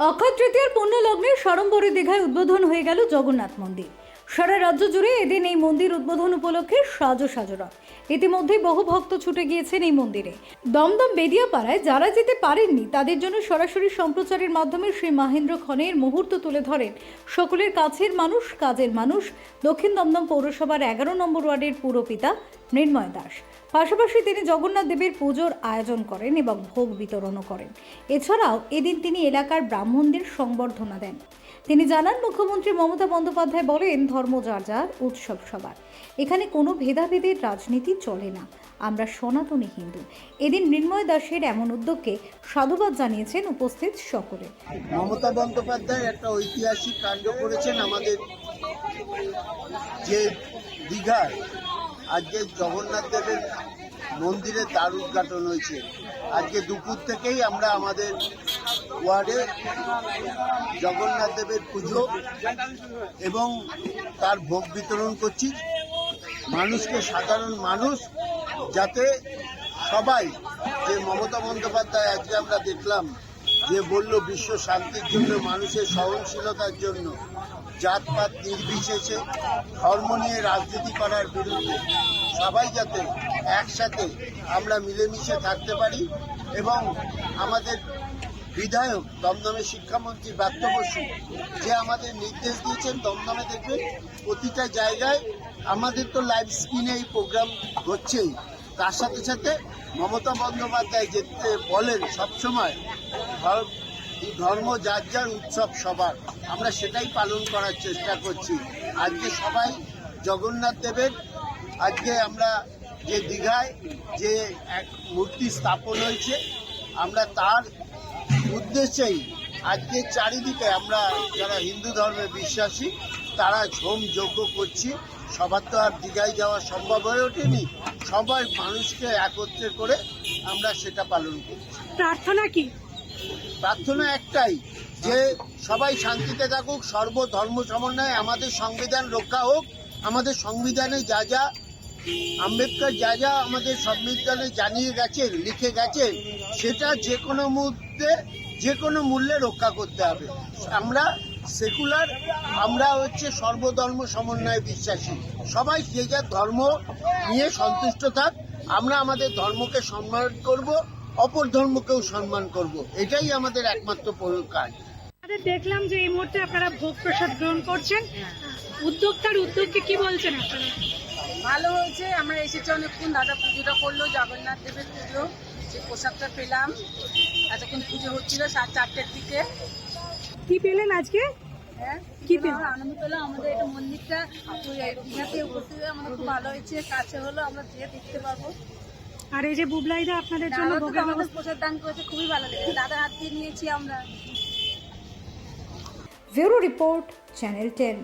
অক্ষয় তৃতীয়ার পুণ্যলগ্নে সরম্বরে দীঘায় উদ্বোধন হয়ে গেল জগন্নাথ মন্দির। সারা রাজ্য জুড়ে এদিন এই মন্দির উদ্বোধন উপলক্ষে সাজো সাজরা ইতিমধ্যে বহু ভক্ত ছুটে গিয়েছেন এই মন্দিরে। দমদম বেদিয়াপাড়ায় যারা যেতে পারেননি, তাদের জন্য সরাসরি সম্প্রচারের মাধ্যমে শ্রী মহেন্দ্র খনের মুহূর্ত তুলে ধরেন সকলের কাছের মানুষ, কাজের মানুষ। দক্ষিণ দমদম পৌরসভার এগারো নম্বর ওয়ার্ডের পুরপিতা মৃন্ময় দাস। পাশাপাশি তিনি জগন্নাথ দেবের পুজোর আয়োজন করেন এবং ভোগ বিতরণও করেন। এছাড়াও এদিন তিনি এলাকার ব্রাহ্মণদের সংবর্ধনা দেন। তিনি জানান, মুখ্যমন্ত্রী মমতা বন্দ্যোপাধ্যায় বলেন, ধর্ম যার যার, উৎসব সবার। এখানে কোনো ভেদাভেদের রাজনীতি চলে না। আমরা সনাতনী হিন্দু। এদিন মৃন্ময় দাসের এমন উদ্যোগকে সাধুবাদ জানিয়েছেন উপস্থিত সকলে। মমতা বন্দ্যোপাধ্যায় একটা ঐতিহাসিক কাণ্ড করেছেন আমাদের যে দীঘায়। আজকে জগন্নাথ দেবের মন্দিরের দ্বার উদ্ঘাটন হয়েছে। আজকে দুপুর থেকেই আমরা আমাদের ওয়ার্ডে জগন্নাথ দেবের পুজো এবং তার ভোগ বিতরণ করছি। মানুষকে, সাধারণ মানুষ, যাতে সবাই যে মমতা বন্দ্যোপাধ্যায় আজকে আমরা দেখলাম যে বলল বিশ্ব শান্তির জন্য, মানুষের সহনশীলতার জন্য। জাতপাত নির্বিশেষে ধর্ম নিয়ে রাজনীতি করার বিরুদ্ধে সবাই যাতে একসাথে আমরা মিলেমিশে থাকতে পারি এবং আমাদের বিধায়ক দমদমের শিক্ষামন্ত্রী ব্রাত্য বসু যে আমাদের নির্দেশ দিয়েছেন, দমদমে দেখবেন প্রতিটা জায়গায় আমাদের তো লাইভ স্ক্রিনে এই প্রোগ্রাম হচ্ছেই। তার সাথে সাথে মমতা বন্দ্যোপাধ্যায় যেতে বলেন সবসময় ধর্ম যার যার উৎসব সবার। আমরা সেটাই পালন করার চেষ্টা করছি। আজকে সবাই জগন্নাথ দেবের, আজকে আমরা যে দীঘায় যে এক মূর্তি স্থাপন হয়েছে, আমরা তার উদ্দেশ্যেই আজকে চারিদিকে আমরা যারা হিন্দু ধর্মে বিশ্বাসী, তারা ঝোম যজ্ঞ করছি। সবার তো আর দীঘায় যাওয়া সম্ভব হয়ে ওঠেনি। সবাই মানুষকে একত্রে করে আমরা সেটা পালন করছি। প্রার্থনা কি? প্রার্থনা একটাই, যে সবাই শান্তিতে থাকুক সর্বধর্ম সমন্বয়ে আমাদের সংবিধান রক্ষা হোক, আমাদের সংবিধানে যা যা, আম্বেদকর যা যা আমাদের সংবিধানে জানিয়ে গেছেন, লিখে গেছেন, সেটা যে কোনো মুহূর্তে, যে কোনো মূল্যে রক্ষা করতে হবে। আমরা সেকুলার, আমরা হচ্ছে সর্বধর্ম সমন্বয়ে বিশ্বাসী। সবাই যে যার ধর্ম নিয়ে সন্তুষ্ট থাক, আমরা আমাদের ধর্মকে সম্মান করব অপর ধর্মকেও সম্মান করব। এটাই আমাদের একমাত্র কাজ। আমাদের দেখলাম যে এই মুহূর্তে আপনারা ভোগ প্রসাদ গ্রহণ করছেন। উদ্যোক্তার উদ্যোগকে কি বলছেন আপনারা? ভালো হয়েছে। আমরা এসেছি অনেকক্ষণ। দাদা পুজোটা করল জগন্নাথ দেবের পুজো। সেই প্রসাদটা পেলাম। এতক্ষণ পুজো হচ্ছিল সাত চারটের দিকে। কি পেলেন আজকে? হ্যাঁ কি পেলাম? আনন্দ পেলাম। আমাদের এটা মন্দিরটা দীঘাতে উপস্থিত আমাদের খুব ভালো হয়েছে। কাছে হলো আমরা যেয়ে দেখতে পারব আর এই যে বুবলাইদা আপনাদের জন্য ভোগের ব্যবস্থা প্রসাদ দান করেছে খুবই ভালো লেগেছে। দাদার হাত দিয়ে নিয়েছি আমরা। Bureau report channel ten.